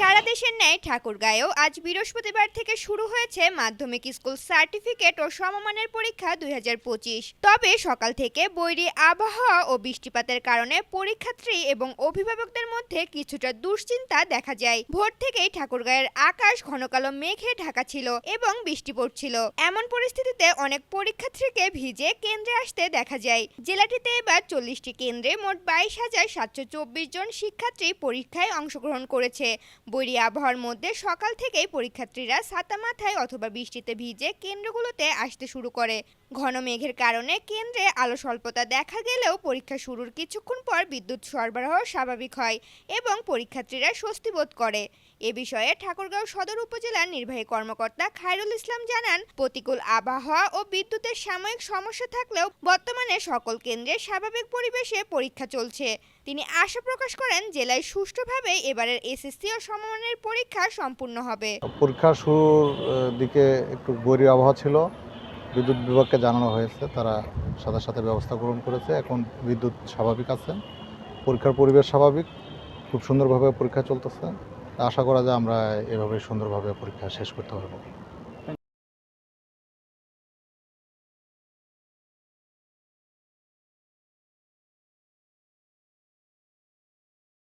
সারা দেশের ন্যায় ঠাকুরগাঁয়েও আজ বৃহস্পতিবার থেকে শুরু হয়েছে মাধ্যমিক স্কুল সার্টিফিকেট ও সমমানের পরীক্ষা দুই হাজার পঁচিশ। তবে সকাল থেকে বৈরী আবহাওয়া ও বৃষ্টিপাতের কারণে পরীক্ষার্থী এবং অভিভাবকদের মধ্যে কিছুটা দুশ্চিন্তা দেখা যায়। ভোর থেকেই ঠাকুরগাঁয়ের আকাশ ঘনকালো মেঘে ঢাকা ছিল এবং বৃষ্টি পড়ছিল। এমন পরিস্থিতিতে অনেক পরীক্ষার্থীকে ভিজে কেন্দ্রে আসতে দেখা যায়। জেলাটিতে এবার চল্লিশটি কেন্দ্রে মোট বাইশ হাজার সাতশো জন শিক্ষার্থী পরীক্ষায় অংশগ্রহণ করেছে। বৈরী আবহাওয়ার মধ্যে সকাল থেকেই পরীক্ষার্থীরা ছাতা মাথায় অথবা বৃষ্টিতে ভিজে কেন্দ্রগুলোতে আসতে শুরু করে। ঘন মেঘের কারণে কেন্দ্রে আলো স্বল্পতা দেখা গেলেও পরীক্ষা শুরুর কিছুক্ষণ পর বিদ্যুৎ সরবরাহ স্বাভাবিক হয় এবং পরীক্ষার্থীরা স্বস্তি বোধ করে। এ বিষয়ে ঠাকুরগাঁও সদর উপজেলার নির্বাহী কর্মকর্তা খায়রুল ইসলাম জানান, প্রতিকূল আবহাওয়া ও বিদ্যুতের সাময়িক সমস্যা থাকলেও বর্তমানে সকল কেন্দ্রে স্বাভাবিক পরিবেশে পরীক্ষা চলছে। তিনি আশা প্রকাশ করেন জেলায় সুষ্ঠুভাবে এবারের এসএসসি ও সমমানের পরীক্ষা সম্পূর্ণ হবে। পরীক্ষা শুরুর দিকে একটু বৈরী আবহাওয়া ছিল। বিদ্যুৎ বিভাগকে জানানো হয়েছে, তারা সাথে সাথে ব্যবস্থা গ্রহণ করেছে। এখন বিদ্যুৎ স্বাভাবিক আছে, পরীক্ষার পরিবেশ স্বাভাবিক, খুব সুন্দরভাবে পরীক্ষা চলতেছে। আশা করা যায় আমরা এভাবে সুন্দরভাবে পরীক্ষা শেষ করতে পারব।